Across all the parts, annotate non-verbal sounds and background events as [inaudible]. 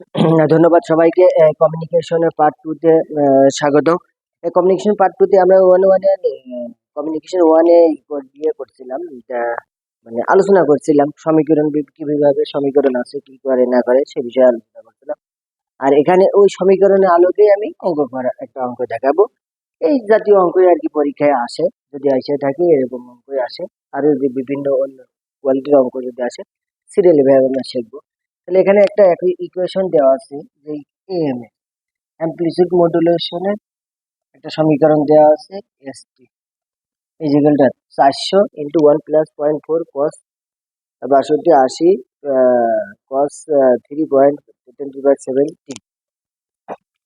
[clears throat] ধন্যবাদ সবাইকে কমিউনিকেশনের পার্ট টুতে স্বাগত। কমিউনিকেশন পার্ট টুতে আমরা ওয়ান ওয়ানে কমিউনিকেশন ওয়ানে ইয়ে করছিলাম মানে আলোচনা করছিলাম, সমীকরণ কীভাবে সমীকরণ আছে, কি করে, না করে, সে বিষয়ে আলোচনা করছিলাম। আর এখানে ওই সমীকরণের আলোকে আমি অঙ্ক করা একটা অঙ্ক দেখাবো। এই জাতীয় অঙ্কই আর কি পরীক্ষায় আসে, যদি আসে থাকে, এরকম অঙ্কই আসে। আর যদি বিভিন্ন অন্য কোয়ালিটির অঙ্ক যদি আসে সিরিয়ালি ভাবে আমরা শিখব। তাহলে এখানে একটা ইকুয়েশন দেওয়া আছে যে এম এ অ্যাম্প্লিটিউড মডুলেশনের একটা সমীকরণ দেওয়া আছে এস টি ইজিক্যালটা চারশো into one plus point four cos বাষট্টি আশি cos three point twenty five seventy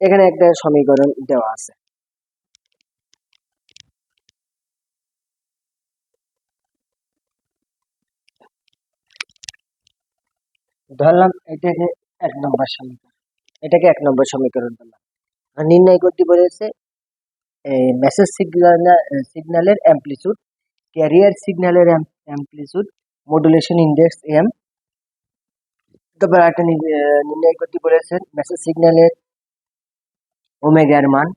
এখানে একটা সমীকরণ দেওয়া আছে। ধরলাম এটাকে এক নম্বর সমীকরণ। এটাকে এক নম্বর সমীকরণ ধরলাম। আর নির্ণয় করতে বলেছে এই মেসেজ সিগন্যাল সিগন্যালের অ্যাম্প্লিটিউড ক্যারিয়ার সিগন্যালের অ্যাম্প্লিটিউড মডুলেশন ইন্ডেক্স এম তারপর একটা নির্ণয় করতে বলেছেন মেসেজ সিগন্যালের ওমেগার মান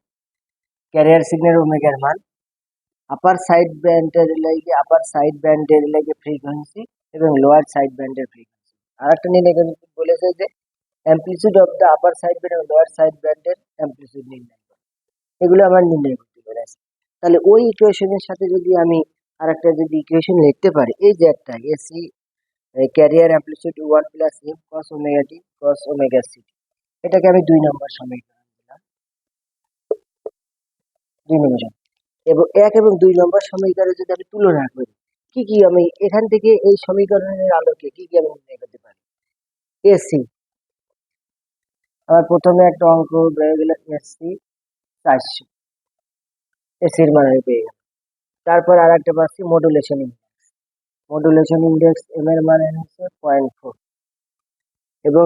ক্যারিয়ার সিগন্যাল ওমেগার মান আপার সাইড ব্যান্ডের লাগে আপার সাইড ব্যান্ডের লাগে ফ্রিকোয়েন্সি এবং লোয়ার সাইড ব্যান্ডের ফ্রিকোয়েন্সি আর একটা নির্ণয় বলেছে যে amplitude of the upper side band এবং লোয়ার সাইড ব্যান্ডের অ্যাম্প্লিটিউড নির্ণয়। এগুলো আমার নির্ণয় করতে বলেছে তাহলে ওই ইকুয়েশনের সাথে যদি আমি আর একটা যদি ইকুয়েশন লিখতে পারি, এই যে একটা AC carrier amplitude one plus M cos omega T cos omega C এটাকে আমি দুই নম্বর সমীকরণ দিলাম। দুই নম্বর এবং এক এবং দুই নম্বর সমীকরণে যদি আমি তুলনা করি, কি কি আমি এখান থেকে এই সমীকরণের আলোকে কি কি আমি নির্ণয় করতে এসি আমার প্রথমে একটা অঙ্ক বেড়ে গেল এসি চারশো। এসির মান আমি পেয়ে তারপর আর একটা পাচ্ছি modulation index modulation index M এর মান হচ্ছে পয়েন্ট ফোর এবং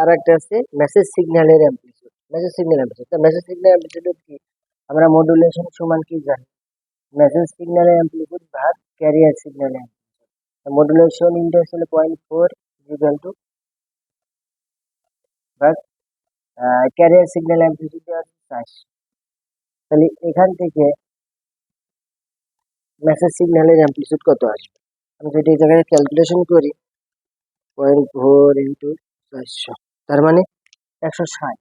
আর একটা আছে মেসেজ সিগন্যালের অ্যাম্প্লিটিউড মেসেজ সিগন্যাল অ্যাম্প্লিটিউড তো মেসেজ সিগন্যাল অ্যাম্প্লিটিউড কি? আমরা মডুলেশন সমান কি জানি? মেসেজ সিগন্যালের অ্যাম্প্লিটিউড ভাগ ক্যারিয়ার সিগন্যালের অ্যাম্প্লিটিউড মডুলেশন ইন্ডেক্স হলো পয়েন্ট ফোর ইকুয়াল টু ভাগ ক্যারিয়ার সিগন্যাল অ্যাম্প্লিটিউড আছে চারশো তাহলে এখান থেকে মেসেজ সিগন্যালের অ্যাম্প্লিটিউড কত আসবে? আমি যদি এই জায়গায় ক্যালকুলেশন করি পয়েন্ট ফোর ইন্টু চারশো। তার মানে একশো ষাট।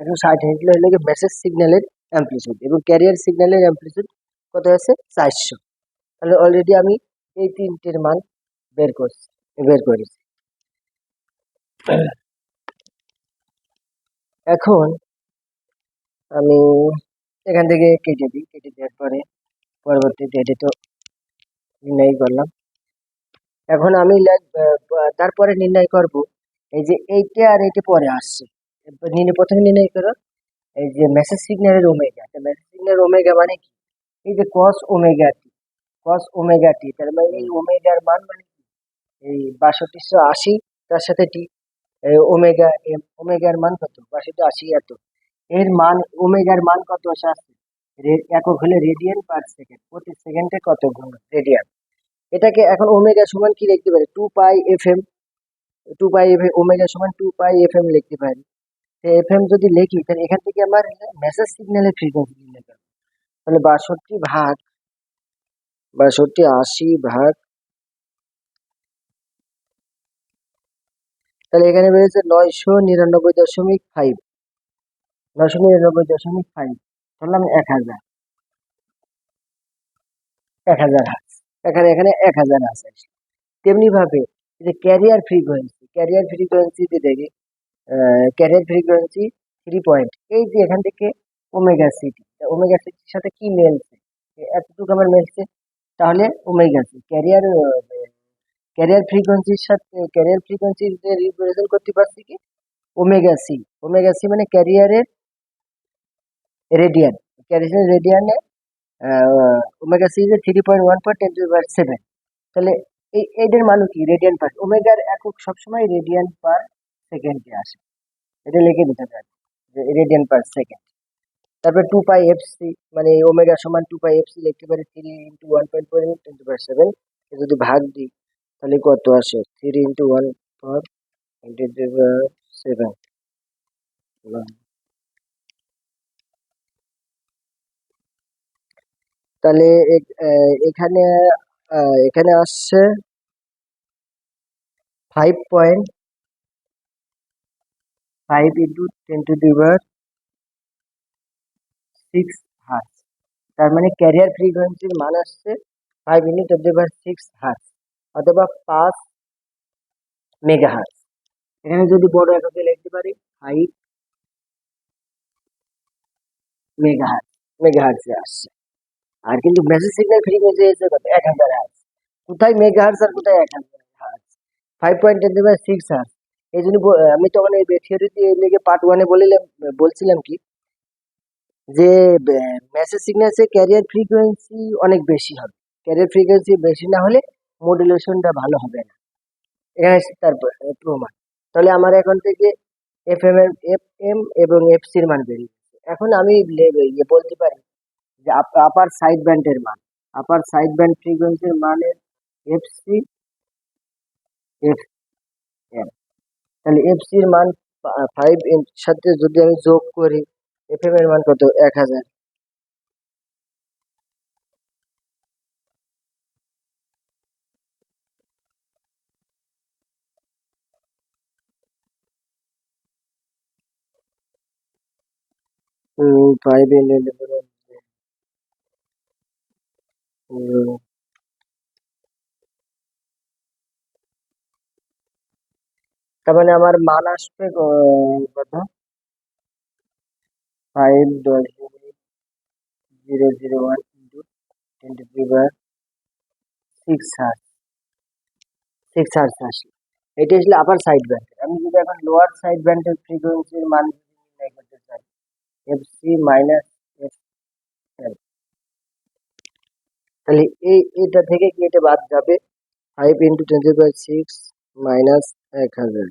একশো ষাট হলে হলে মেসেজ সিগন্যালের অ্যাম্প্লিটিউড এবং ক্যারিয়ার সিগন্যালের অ্যাম্প্লিটিউড কত আছে? চারশো। তাহলে অলরেডি আমি এই তিনটের মান বের করছি, বের করেছি। এখন আমি এখান থেকে কেটে দিই, কেটে দেওয়ার পরে পরবর্তীতে এটা তো নির্ণয় করলাম। এখন আমি তারপরে নির্ণয় করব এই যে এইটা আর এইটা পরে আসছে। প্রথমে নির্ণয় করো এই যে মেসেজ সিগন্যালের ওমেগা মেসেজ সিগন্যাল ওমেগা মানে কি? এই যে কস ওমেগা টি কস ওমেগা টি তার মানে এই ওমেগার মান মানে কি? এই বাষট্টিশো আশি, তার সাথে টি ওমেগা এম ওমেগার মান কত? বাষট্টি, আশি, এত। এর মান, ওমেগার মান কত আসে? আসছে একক হলে রেডিয়ান পার সেকেন্ড। প্রতি সেকেন্ডে কত ঘন রেডিয়ান। এটাকে এখন ওমেগা সমান কি লিখতে পারি? Two pi F M two pi F omega সমান টু পাই এফ এম লিখতে পারি। এফ এম যদি লিখি, তাহলে এখান থেকে আমার মেসেজ সিগন্যালের ফ্রিকোয়েন্সি নির্ণয় তাহলে বাষট্টি ভাগ, বাষট্টি, আশি ভাগ তাহলে এখানে বেড়েছে নয়শো নিরানব্বই দশমিক ফাইভ নয়শো নিরানব্বই দশমিক ফাইভ ধরলাম এক হাজার। এক হাজার এখানে এখানে এক হাজার আছে তেমনি ভাবে যে ক্যারিয়ার ফ্রিকোয়েন্সি ক্যারিয়ার ফ্রিকোয়েন্সিতে দেখি ক্যারিয়ার ফ্রিকোয়েন্সি থ্রি পয়েন্ট এই যে এখান থেকে ওমেগা সিটি ওমেগা সিটির সাথে কি মেলছে? এতটুকু আমার মেলছে। তাহলে ওমেগা সি ক্যারিয়ার ক্যারিয়ার ফ্রিকোয়েন্সির সাথে ক্যারিয়ার ফ্রিকোয়েন্সি রিপ্রেজেন্ট করতে পারছি কি? ওমেগা সি ওমেগা সি মানে ক্যারিয়ারের রেডিয়ান ক্যারিয়ার রেডিয়ানে ওমেগা সি যে three point one point ten to seven তাহলে এই, এইটার মানে কি? রেডিয়ান পার ওমেগার একক সবসময় রেডিয়ান পার সেকেন্ডে আসে। এটা লিখে দিতে পারি যে রেডিয়ান পার সেকেন্ড তারপর টু পাই এফ সি মানে ওমেগা সমান টু পাই এফ সি লিখতে পারি three into one point four into twenty per seven যদি ভাগ দিই তাহলে কত আসে? Three into one four twenty two seven তাহলে এখানে এখানে আসছে five point five into ten to the power six hertz তার মানে ক্যারিয়ার ফ্রিকোয়েন্সির মান আসছে five into ten to the six hertz অথবা পাঁচ মেগা হার্স এখানে যদি বড় এককে লিখতে পারি ফাইভ মেগা হার্স মেগা হার্সে আসছে। আর কিন্তু মেসেজ সিগন্যাল ফ্রিকোয়েন্সি এসে কত? এক হাজার হার্স কোথায় মেগা হার্স আর কোথায় এক হাজার hertz five point ten by six hertz এই জন্য আমি তখন এই থিওরিতে এই লেগে পার্ট ওয়ানে বলিলাম, বলছিলাম কি? যে মেসেজ সিগন্যালসে ক্যারিয়ার ফ্রিকোয়েন্সি অনেক বেশি হবে। ক্যারিয়ার ফ্রিকোয়েন্সি বেশি না হলে মডুলেশনটা ভালো হবে না। এসে তার প্রমাণ। তাহলে আমার এখন থেকে এফ এম এর এফ এম এবং এফ সির মান বেরিয়ে গেছে। এখন আমি ইয়ে বলতে পারি যে আপার সাইড ব্যান্ডের মান। আপার সাইড ব্যান্ড ফ্রিকোয়েন্সির মানের এফ সি এফ এম তাহলে এফ সির মান ফাইভ এর সাথে যদি আমি যোগ করি এফ এম এর মান কত? এক হাজার। ফাইভ তার মানে আমার মান আসবে কত ফাইভ দশমিক zero zero one into twenty three বার সিক্স হার্স সিক্স হার্স আসলে। এটা আসলে আপার সাইড ব্যান্ড আমি যদি এখন লোয়ার সাইড ব্যান্ডের ফ্রিকোয়েন্সির মান যদি নির্ণয় করতে চাই F C minus F L তাহলে এই এটা থেকে কি এটা বাদ যাবে? Five into twenty by six minus এক হাজার।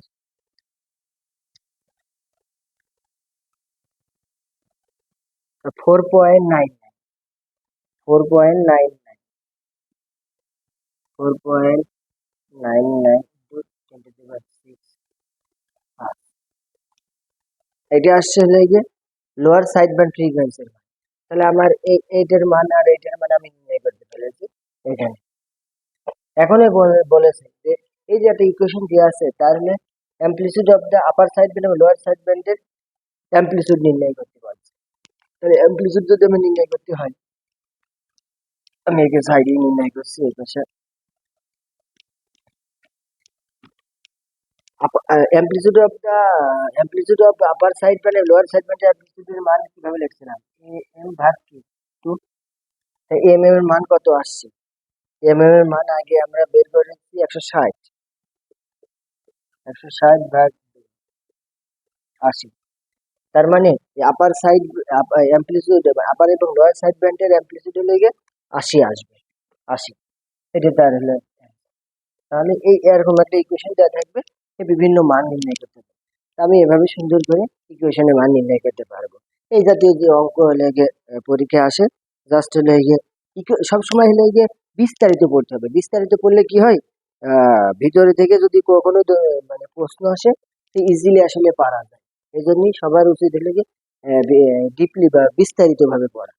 Four point nine four point nine nine four point nine nine into twenty by six এটা আসছে হলে গিয়ে লোয়ার সাইড ব্যান্ড ফ্রিকোয়েন্সির তাহলে আমার এই, এইটার মান আর এইটার মান আমি নির্ণয় করতে পেরেছি এখানে। এখনই বলে- বলেছে যে, এই যে একটা ইকুয়েশন দেওয়া আছে তাহলে amplitude of the upper side band এবং লোয়ার সাইড ব্যান্ডের অ্যাম্পলিটিউড নির্ণয় করতে পারছি তাহলে অ্যাম্পলিটিউড যদি আমি নির্ণয় করতে হয়, আমি একে সাইডে নির্ণয় করছি, এই পাশে amplitude of the amplitude of upper side এবং লোয়ার সাইড ব্যান্ডের অ্যাম্পলিটিউডের মান কীভাবে লিখছিলাম এ এম ভাগ কি টু এম এম এর মান কত আসছে? এম এম এর মান আগে আমরা বের করেছি একশো ষাট। একশো ষাট ভাগ আশি। তার মানে আপার সাইড অ্যাম্পলিটিউড আপার এবং লোয়ার সাইড ব্যান্ডের অ্যাম্পলিটিউড লেগে আশি আসবে। আশি। এটা তার হলো তাহলে এই এরকম একটা ইকুয়েশন দেওয়া থাকবে। বিভিন্ন মান নির্ণয় করতে পারবে। তা আমি এভাবে সুন্দর করে ইকুয়েশনের মান নির্ণয় করতে পারব। এই জাতীয় যে অঙ্ক হলে গিয়ে পরীক্ষা আসে জাস্ট হলে গিয়ে সবসময় হলে গিয়ে বিস্তারিত পড়তে হবে। বিস্তারিত পড়লে কি হয়? ভিতরে থেকে যদি কখনো মানে প্রশ্ন আসে, সে ইজিলি আসলে পারা যায়। এই জন্যই সবার উচিত হলে গিয়ে ডিপলি বা বিস্তারিত ভাবে পড়া।